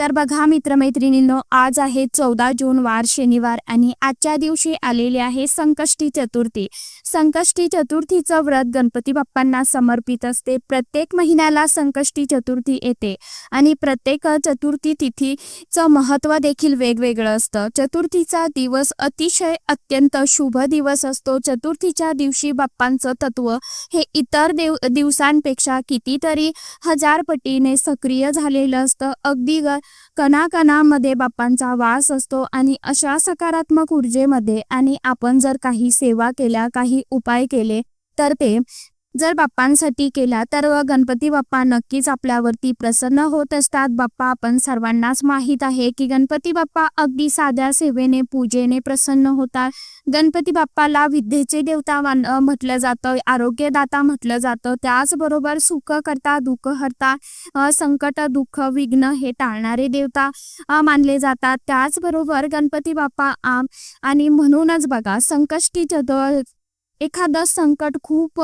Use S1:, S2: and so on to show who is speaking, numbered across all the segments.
S1: तर बघा मित्रमैत्रिणींनो आज आहे चौदा जून वार शनिवार आणि आजच्या दिवशी आलेली आहे संकष्टी चतुर्थी. संकष्टी चतुर्थीचं व्रत गणपती बाप्पांना समर्पित असते. प्रत्येक महिन्याला संकष्टी चतुर्थी येते आणि प्रत्येक चतुर्थी तिथीचं महत्त्व देखील वेगवेगळं असतं. चतुर्थीचा दिवस अतिशय अत्यंत शुभ दिवस असतो. चतुर्थीच्या दिवशी बाप्पांचं तत्व हे इतर देव दिवसांपेक्षा कितीतरी हजार पटीने सक्रिय झालेलं असतं. अगदी ग कणाकणामध्ये बाप्पांचा वास असतो आणि अशा सकारात्मक ऊर्जेमध्ये आणि आपण जर काही सेवा केल्या काही उपाय केले तर ते जर बाप्पांसाठी केला तर गणपती बाप्पा नक्कीच आपल्यावरती प्रसन्न होत असतात. बाप्पा आपण सर्वांनाच माहीत आहे की गणपती बाप्पा अगदी साध्या सेवेने पूजेने प्रसन्न होतात. गणपती बाप्पाला विद्येचे देवता मान- म्हटलं जातं आरोग्यदाता म्हटलं जातं. त्याचबरोबर सुख करता दुःख हरता संकट दुःख विघ्न हे टाळणारे देवता मानले जातात. त्याचबरोबर गणपती बाप्पा आम आणि म्हणूनच बघा संकष्टी चतुर एखादं संकट खूप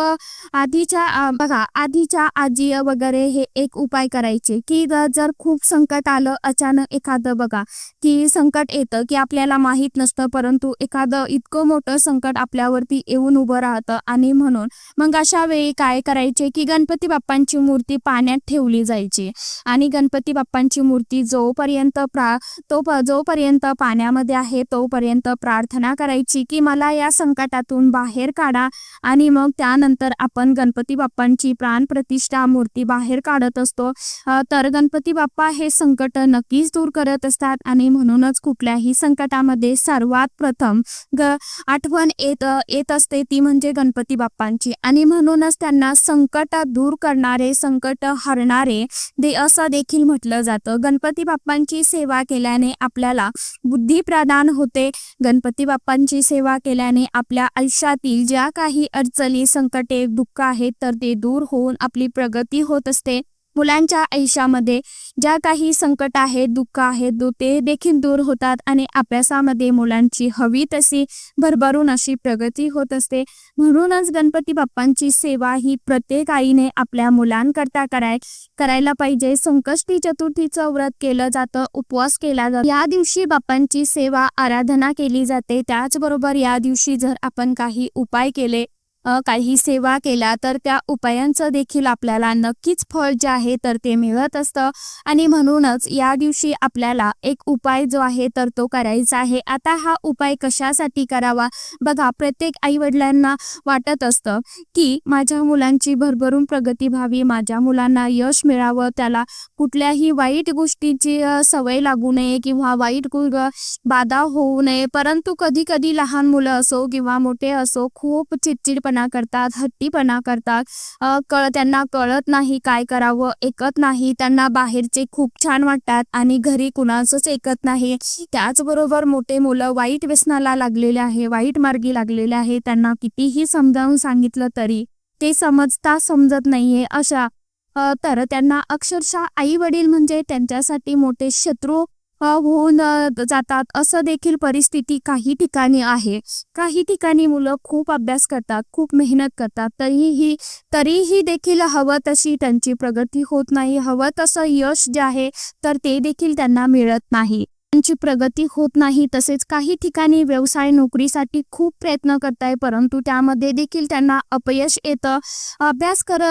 S1: आधीच्या बघा आधीच्या आजी वगैरे हे एक उपाय करायचे की जर खूप संकट आलं अचानक एखादं बघा की संकट येतं की आपल्याला माहीत नसतं परंतु एखादं इतकं मोठं संकट आपल्यावरती येऊन उभं राहतं आणि म्हणून मग अशा वेळी काय करायचे की गणपती बाप्पांची मूर्ती पाण्यात ठेवली जायची आणि गणपती बाप्पांची मूर्ती जोपर्यंत प्रा तो जोपर्यंत पाण्यामध्ये आहे तोपर्यंत प्रार्थना करायची की मला या संकटातून बाहेर काढा आणि मग त्यानंतर आपण गणपती बाप्पांची प्राणप्रतिष्ठा मूर्ती बाहेर काढत असतो. तर गणपती बाप्पा हे संकट नक्कीच दूर करत असतात आणि म्हणूनच कुठल्याही संकटामध्ये सर्वात प्रथम ग आठवण येत येत असते ती म्हणजे गणपती बाप्पांची. आणि म्हणूनच त्यांना संकट दूर करणारे संकट हरणारे दे असं देखील म्हटलं जातं. गणपती बाप्पांची सेवा केल्याने आपल्याला बुद्धी प्रदान होते. गणपती बाप्पांची सेवा केल्याने आपल्या आयुष्यातील ज्या काही अडचणी संकटे दुःख आहेत तर ते दूर होऊन आपली प्रगती होत असते. मुलांच्या आयुष्यामध्ये ज्या काही संकट आहेत दुःख आहेत दु- ते देखील दूर होतात आणि अभ्यासामध्ये मुलांची हवी तशी भरभरून अशी प्रगती होत असते. म्हणूनच गणपती बाप्पांची सेवा ही प्रत्येक आईने आपल्या मुलांकरता कराय करायला पाहिजे. संकष्टी चतुर्थीचं व्रत केलं जातं उपवास केला जातो. या दिवशी बाप्पांची सेवा आराधना केली जाते. त्याचबरोबर या दिवशी जर आपण काही उपाय केले काही सेवा केल्या तर त्या उपायांचं देखील आपल्याला नक्कीच फळ जे आहे तर ते मिळत असतं. आणि म्हणूनच या दिवशी आपल्याला एक उपाय जो आहे तर तो करायचा आहे. आता हा उपाय कशासाठी करावा? बघा प्रत्येक आईवडिलांना वाटत असतं की माझ्या मुलांची भरभरून प्रगती व्हावी माझ्या मुलांना यश मिळावं त्याला कुठल्याही वाईट गोष्टीची सवय लागू नये किंवा वाईट बाधा होऊ नये. परंतु कधी कधी लहान मुलं असो किंवा मोठे असो खूप चिडचिडपणा करतात हट्टीपणा करतात. कळ त्यांना कळत नाही काय करावं ऐकत नाही. त्यांना बाहेरचे खूप छान वाटतात आणि घरी कुणाचंच ऐकत नाही. त्याचबरोबर मोठे मुलं वाईट व्यसनाला लागलेले आहे वाईट मार्गी लागलेले आहे. त्यांना कितीही समजावून सांगितलं तरी ते समजता समजत नाहीये अशा. तर त्यांना अक्षरशः आई वडील म्हणजे त्यांच्यासाठी मोठे शत्रू होऊन जातात. असं देखील परिस्थिती काही ठिकाणी आहे. काही ठिकाणी मुलं खूप अभ्यास करतात खूप मेहनत करतात. तरीही तरीही देखील हवं तशी त्यांची प्रगती होत नाही. हवं तसं यश जे आहे तर ते देखील त्यांना मिळत नाही. त्यांची प्रगती होत नाही तसेच काही ठिकाणी व्यवसाय नोकरीसाठी खूप प्रयत्न करताय परंतु त्यामध्ये देखील त्यांना अपयश येतं. अभ्यास कर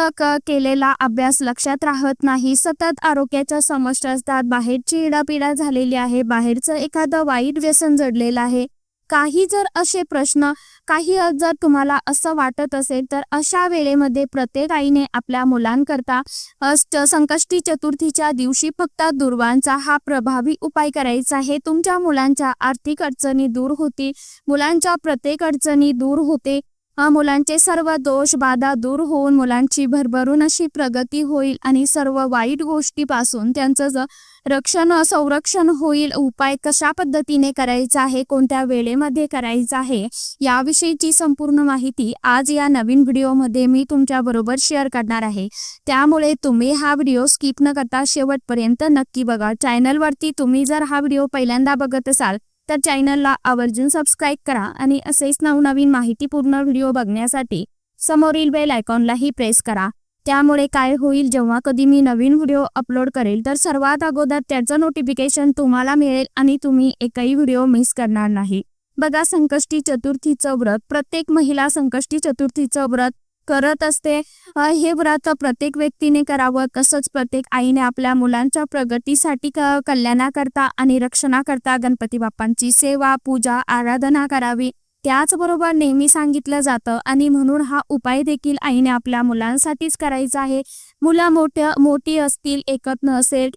S1: केलेला अभ्यास लक्षात राहत नाही. सतत आरोग्याच्या समस्या असतात. बाहेरची इडापिडा झालेली आहे. बाहेरचं एखादं वाईट व्यसन जडलेलं आहे. काही जर असे प्रश्न काही जर तुम्हाला असं वाटत असेल तर अशा वेळेमध्ये प्रत्येक आईने आपल्या मुलांकरता अष्ट संकष्टी चतुर्थीच्या दिवशी फक्त दुर्वांचा हा प्रभावी उपाय करायचा आहे. तुमच्या मुलांच्या आर्थिक अडचणी दूर होतील मुलांच्या प्रत्येक अडचणी दूर होते. मुलांचे सर्व दोष बाधा दूर होऊन मुलांची भरभरून अशी प्रगती होईल आणि सर्व वाईट गोष्टीपासून त्यांचं रक्षण संरक्षण होईल. उपाय कशा पद्धतीने करायचा आहे? कोणत्या वेळेमध्ये करायचा आहे? याविषयीची संपूर्ण माहिती आज या नवीन व्हिडिओमध्ये मी तुमच्याबरोबर शेअर करणार आहे. त्यामुळे तुम्ही हा व्हिडिओ स्किप न करता शेवटपर्यंत नक्की बघा. चॅनलवरती तुम्ही जर हा व्हिडिओ पहिल्यांदा बघत असाल तर चॅनलला आवर्जून सबस्क्राईब करा आणि असेच नवनवीन माहितीपूर्ण व्हिडिओ बघण्यासाठी समोरील बेल आयकॉनलाही प्रेस करा. त्यामुळे काय होईल जेव्हा कधी मी नवीन व्हिडिओ अपलोड करेल तर सर्वात अगोदर त्याचं नोटिफिकेशन तुम्हाला मिळेल आणि तुम्ही एकही व्हिडिओ मिस करणार नाही. बघा संकष्टी चतुर्थीचं व्रत. प्रत्येक महिला संकष्टी चतुर्थीचं व्रत करत असते. हे व्रत प्रत्येक व्यक्तीने करावं. तसंच प्रत्येक आईने आपल्या मुलांच्या प्रगतीसाठी कल्याणाकरता आणि रक्षणाकरता गणपती बाप्पांची सेवा पूजा आराधना करावी. त्याचबरोबर नेहमी सांगितलं जातं आणि म्हणून हा उपाय देखील आईने आपल्या मुलांसाठीच करायचा आहे. मुलं मोठ्या मोठी असतील एकत नसेल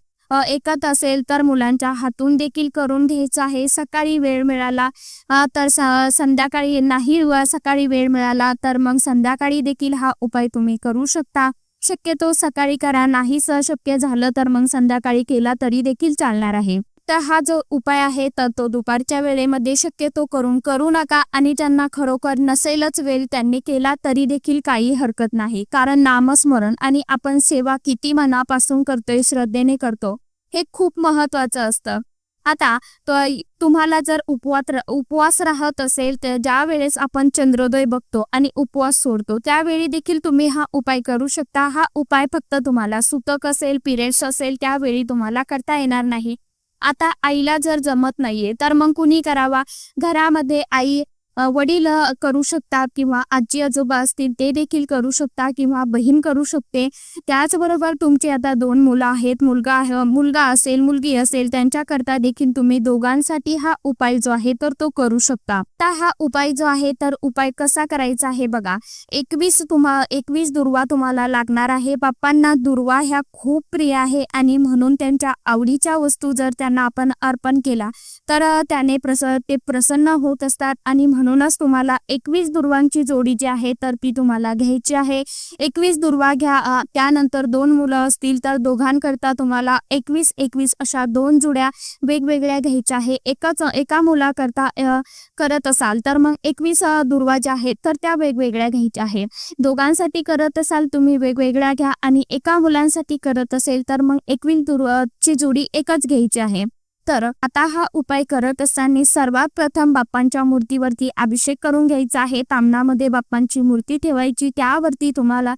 S1: एकत असेल तर मुलांच्या हातून देखील करून घ्यायचं आहे. सकाळी वेळ मिळाला तर संध्याकाळी नाही सकाळी वेळ मिळाला तर मग संध्याकाळी देखील हा उपाय तुम्ही करू शकता. शक्यतो सकाळी करा नाही शक्य झालं तर मग संध्याकाळी केला तरी देखील चालणार आहे. तर हा जो उपाय आहे तर तो दुपारच्या वेळेमध्ये शक्यतो करून करू नका आणि ज्यांना खरोखर नसेलच वेळ त्यांनी केला तरी देखील काही हरकत नाही. कारण नामस्मरण आणि आपण सेवा किती मनापासून करतोय श्रद्धेने करतो हे खूप महत्वाचं असतं. आता तो- तुम्हाला जर उपवास उपवास राहत असेल तर ज्या वेळेस आपण चंद्रोदय बघतो आणि उपवास सोडतो त्यावेळी देखील तुम्ही हा उपाय करू शकता. हा उपाय फक्त तुम्हाला सुतक असेल पिरियड्स असेल त्यावेळी तुम्हाला करता येणार नाही. आता आईला जर जमत नाहीये तर मग कुणी करावा? घरामध्ये आई वडील करू शकतात किंवा आजी आजोबा असतील ते देखील करू शकता किंवा बहीण करू शकते. त्याचबरोबर तुमची आता दोन मुलं आहेत. मुलगा आहे मुलगा असेल मुलगी असेल त्यांच्याकरता देखील तुम्ही दोघांसाठी हा उपाय जो आहे तर तो करू शकता. आता हा उपाय जो आहे तर उपाय कसा करायचा आहे बघा. एकवीस तुम्हा एकवीस दुर्वा तुम्हाला लागणार आहे. बाप्पांना दुर्वा ह्या खूप प्रिय आहे आणि म्हणून त्यांच्या आवडीच्या वस्तू जर त्यांना आपण अर्पण केला तर त्याने प्रस ते प्रसन्न होत असतात आणि म्हणून म्हणूनच तुम्हाला एकवीस दुर्वांची जोडी जी आहे तर ती तुम्हाला घ्यायची आहे. एकवीस दुर्वा घ्या त्यानंतर दोन मुलं असतील तर दोघांकरता तुम्हाला एकवीस एकवीस अशा दोन जुड्या वेगवेगळ्या घ्यायच्या आहे. एकाच एका मुलाकरता करत असाल तर मग एकवीस दुर्वा ज्या आहेत तर त्या वेगवेगळ्या घ्यायच्या आहे. दोघांसाठी करत असाल तुम्ही वेगवेगळ्या घ्या आणि एका मुलांसाठी करत असेल तर मग एकवीस दुर्वाची जोडी एकच घ्यायची आहे. तर आता हा उपाय करत असताना सर्वात प्रथम बाप्पांच्या मूर्तीवरती अभिषेक करून घ्यायचा आहे. तामणामध्ये बाप्पांची मूर्ती ठेवायची. त्यावरती तुम्हाला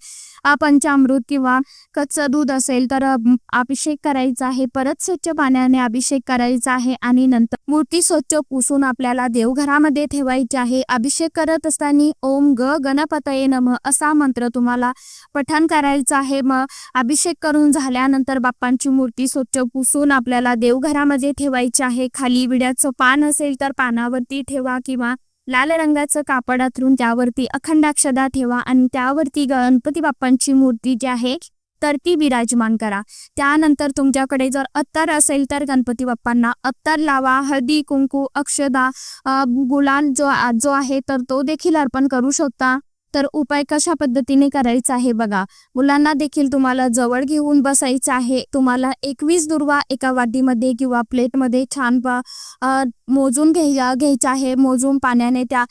S1: पंचामृत किंवा कच्चं दूध असेल तर अभिषेक करायचा आहे. परत स्वच्छ पाण्याने अभिषेक करायचा आहे आणि नंतर मूर्ती स्वच्छ पुसून आपल्याला देवघरामध्ये ठेवायची आहे. अभिषेक करत असताना ओम ग गणपतये नम असा मंत्र तुम्हाला पठण करायचं आहे. मग अभिषेक करून झाल्यानंतर बाप्पांची मूर्ती स्वच्छ पुसून आपल्याला देवघरामध्ये ठेवायची आहे. खाली विड्याचं पान असेल तर पानावरती ठेवा किंवा लाल रंगाचं कापड अथरून त्यावरती अखंडाक्षदा ठेवा आणि त्यावरती गणपती बाप्पांची मूर्ती जी आहे तर ती विराजमान करा. त्यानंतर तुमच्याकडे जर अत्तर असेल तर गणपती बाप्पांना अत्तर लावा हळदी कुंकू अक्षदा गुलाल जो जो आहे तर तो देखील अर्पण करू शकता. तर उपाय कशा पद्धतीने करायचा आहे बघा. मुलांना देखील तुम्हाला जवळ घेऊन बसायचं आहे. तुम्हाला एकवीस दुर्वा एका वाटीमध्ये किंवा प्लेटमध्ये छान मोजून घ्यायला घ्यायचं आहे. मोजून पाण्याने त्या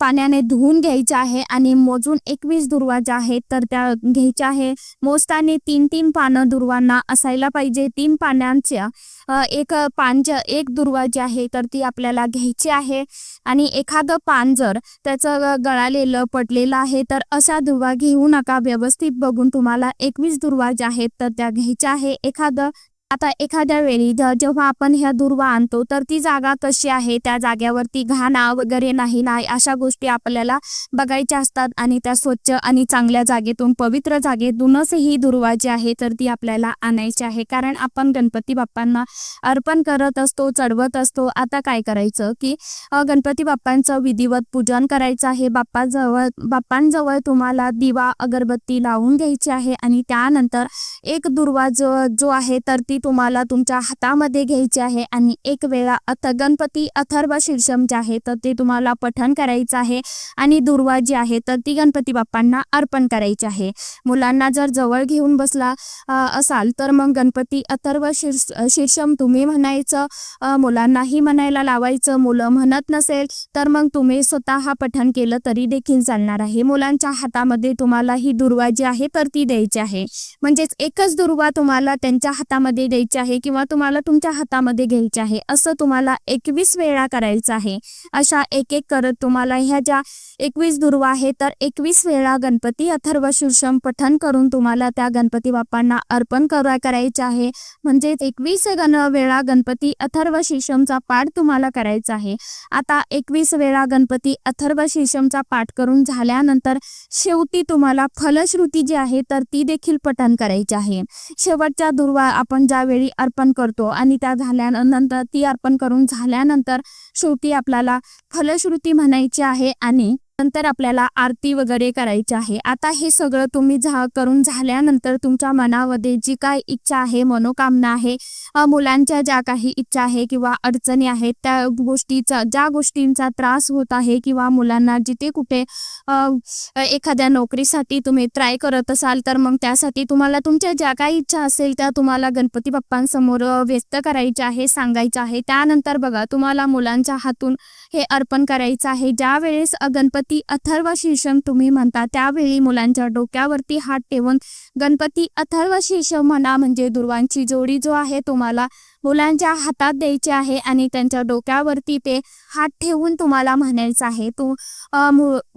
S1: पाण्याने धुवून घ्यायचं आहे आणि मोजून एकवीस दुर्वा ज्या आहेत तर त्या घ्यायच्या आहे. मोजताने तीन तीन पानं दुर्वांना असायला पाहिजे. तीन पानांच्या एक पान एक दुर्वा जी आहे तर ती आपल्याला घ्यायची आहे. आणि एखादं पान जर त्याचं गळालेलं पडलेलं आहे. तर अशा दुर्वा घेऊ नका. व्यवस्थित बघून तुम्हाला एकवीस दुर्वा ज्या आहेत तर त्या घ्यायच्या आहे. एखादं आता एखाद्या वेळी जेव्हा आपण ह्या दुर्वा आणतो तर ती जागा कशी आहे? त्या जाग्यावरती घाणा वगैरे नाही नाही अशा गोष्टी आपल्याला बघायच्या असतात आणि त्या स्वच्छ आणि चांगल्या जागेतून पवित्र जागेतूनच ही दुर्वा जी आहे तर ती आपल्याला आणायची आहे. कारण आपण गणपती बाप्पांना अर्पण करत असतो चढवत असतो. आता काय करायचं की गणपती बाप्पांचं विधिवत पूजन करायचं आहे. बाप्पाजवळ बाप्पांजवळ तुम्हाला दिवा अगरबत्ती लावून घ्यायची आहे आणि त्यानंतर एक दुर्वा जो जो आहे तर ती तुम्हाला तुमच्या हातामध्ये घ्यायची आहे आणि एक वेळा अथ गणपती अथर्व शीर्षम जे आहे तर ते तुम्हाला पठण करायचं आहे आणि दुर्वा जी आहे तर ती गणपती बाप्पांना अर्पण करायची आहे. मुलांना जर जवळ घेऊन बसला असाल तर मग गणपती अथर्व शीर्ष शीर्षम तुम्ही म्हणायचं मुलांनाही म्हणायला लावायचं. मुलं म्हणत नसेल तर मग तुम्ही स्वतः पठण केलं तरी देखील चालणार आहे. मुलांच्या हातामध्ये तुम्हाला ही दुर्वा जी आहे तर ती द्यायची आहे. म्हणजेच एकच दुर्वा तुम्हाला त्यांच्या हातामध्ये खाली द्यायची आहे किंवा तुम्हाला तुमच्या हातामध्ये घ्यायचे आहे असं तुम्हाला एकवीस वेळा करायचं आहे. अशा एक एक करत तुम्हाला ह्या ज्या एकवीस दुर्वा आहे तर एकवीस वेळा गणपती अथर्व शीर्षम पठन करून तुम्हाला त्या गणपती बाप्पांना अर्पण करा करायचे आहे. म्हणजे एकवीस गण वेळा गणपती अथर्व शीर्षमचा पाठ तुम्हाला करायचा आहे. आता एकवीस वेळा गणपती अथर्व शीर्षमचा पाठ करून झाल्यानंतर शेवटी तुम्हाला फलश्रुती जी आहे तर ती देखील पठन करायची आहे. शेवटच्या दुर्वा आपण पूजावेळी अर्पण करतो आणि त्या झाल्यानंतर ती अर्पण करून झाल्यानंतर शेवटी आपल्याला फलश्रुती म्हणायची आहे आणि नंतर आपल्याला आरती वगैरे करायची आहे. आता हे सगळं तुम्ही झा करून झाल्यानंतर तुमच्या मनामध्ये जी काय इच्छा आहे मनोकामना आहे मुलांच्या ज्या काही इच्छा आहे किंवा अडचणी आहेत त्या गोष्टीचा ज्या गोष्टींचा त्रास होत आहे किंवा मुलांना जिथे कुठे एखाद्या नोकरीसाठी तुम्ही ट्राय करत असाल तर मग त्यासाठी तुम्हाला तुमच्या ज्या काही इच्छा असेल त्या तुम्हाला गणपती बाप्पांसमोर व्यस्त व्यक्त करायच्या आहे सांगायच्या आहे. त्यानंतर बघा तुम्हाला मुलांच्या हातून हे अर्पण करायचं आहे. ज्या वेळेस गणपती गणपती अथर्व शीर्षम तुम्ही म्हणता. त्यावेळी मुलांच्या डोक्यावरती हात ठेवून गणपती अथर्व शीर्षम म्हणा म्हणजे दुर्वांची जोडी जो आहे तुम्हाला मुलांच्या हातात द्यायचे आहे आणि त्यांच्या डोक्यावरती ते हात ठेवून तुम्हाला म्हणायचं आहे. तू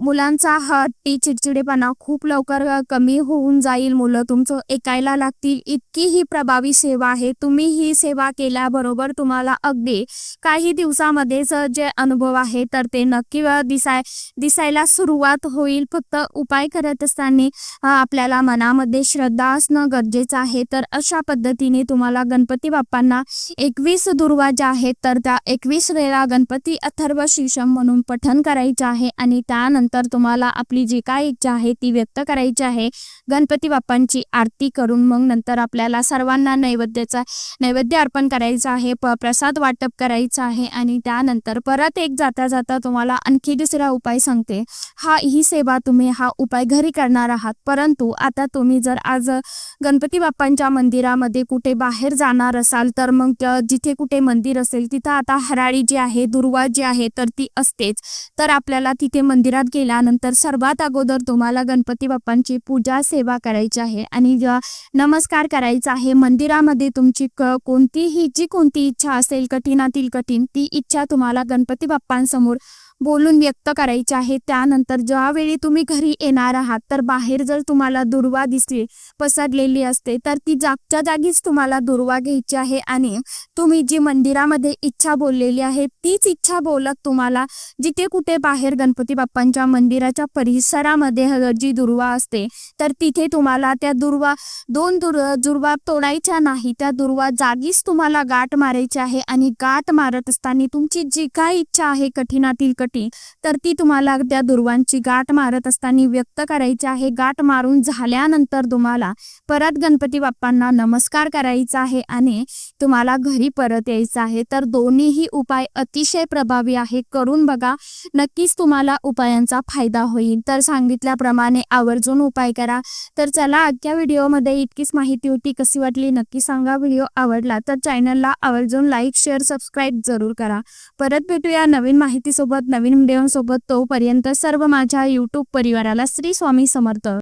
S1: मुलांचा हट्टी चिडचिडेपणा खूप लवकर कमी होऊन जाईल. मुलं तुमचं ऐकायला लागतील. इतकी ही प्रभावी सेवा आहे. तुम्ही ही सेवा केल्याबरोबर तुम्हाला अगदी काही दिवसामध्येच जे अनुभव आहे तर ते नक्की दिसाय दिसायला सुरुवात होईल. फक्त उपाय करत असताना आपल्याला मनामध्ये श्रद्धा असणं गरजेचं आहे. तर अशा पद्धतीने तुम्हाला गणपती बाप्पांना एकवीस दुर्वा ज्या आहेत तर त्या एकवीस वेळा गणपती अथर्व शीर्षम म्हणून पठन करायचं आहे आणि त्यानंतर तुम्हाला आपली जी काय इच्छा आहे ती व्यक्त करायची आहे. गणपती बाप्पांची आरती करून मग नंतर आपल्याला सर्वांना नैवेद्याचा नैवेद्य अर्पण करायचं आहे प प्रसाद वाटप करायचं आहे आणि त्यानंतर परत एक जाता जाता तुम्हाला आणखी दुसरा उपाय सांगते. हा ही सेवा तुम्ही हा उपाय घरी करणार आहात. परंतु आता तुम्ही जर आज गणपती बाप्पांच्या मंदिरामध्ये कुठे बाहेर जाणार असाल तर मग जिथे कुठे मंदिर असेल तिथं आता हराळी जी आहे दुर्वा जी आहे तर ती असतेच. तर आपल्याला तिथे मंदिरात गेल्यानंतर सर्वात अगोदर तुम्हाला गणपती बाप्पांची पूजा सेवा करायची आहे. आणि नमस्कार करायचा आहे. मंदिरामध्ये तुमची कोणतीही जी कोणती इच्छा असेल कठीणातील कठीण ती इच्छा तुम्हाला गणपती बाप्पांसमोर बोलून व्यक्त करायचे आहे. त्यानंतर ज्यावेळी तुम्ही घरी येणार आहात तर बाहेर जर तुम्हाला दुर्वा दिसली पसरलेली असते तर ती जागच्या जागीच तुम्हाला दुर्वा घ्यायची आहे आणि तुम्ही जी मंदिरामध्ये इच्छा बोललेली आहे तीच इच्छा बोलत तुम्हाला जिथे कुठे बाहेर गणपती बाप्पांच्या मंदिराच्या परिसरामध्ये जी दुर्वा असते तर तिथे तुम्हाला त्या दुर्वा दोन दुर दुर्वा तोडायच्या नाही त्या दुर्वा जागीच तुम्हाला गाठ मारायची आहे आणि गाठ मारत असताना तुमची जी काय इच्छा आहे कठीणातील कठीण तर ती तुम्हाला त्या दुर्वांची गाठ मारत असताना व्यक्त करायची आहे. गाठ मारून झाल्यानंतर तुम्हाला परत गणपती बाप्पांना नमस्कार करायचा आहे आणि तुम्हाला घरी परत यायचं आहे. तर दोन्हीही उपाय अतिशय प्रभावी आहे. करून बघा नक्कीच तुम्हाला उपायांचा फायदा होईल. तर सांगितल्याप्रमाणे आवर्जून उपाय करा. तर चला आजच्या व्हिडिओमध्ये इतकीच माहिती होती. कशी वाटली नक्की सांगा. व्हिडिओ आवडला तर चॅनलला आवर्जून लाईक शेअर सबस्क्राईब जरूर करा. परत भेटूया नवीन माहितीसोबत. नवीन व्हिडिओसोबत तोपर्यंत सर्व माझ्या यूट्यूब परिवाराला श्री स्वामी समर्थ.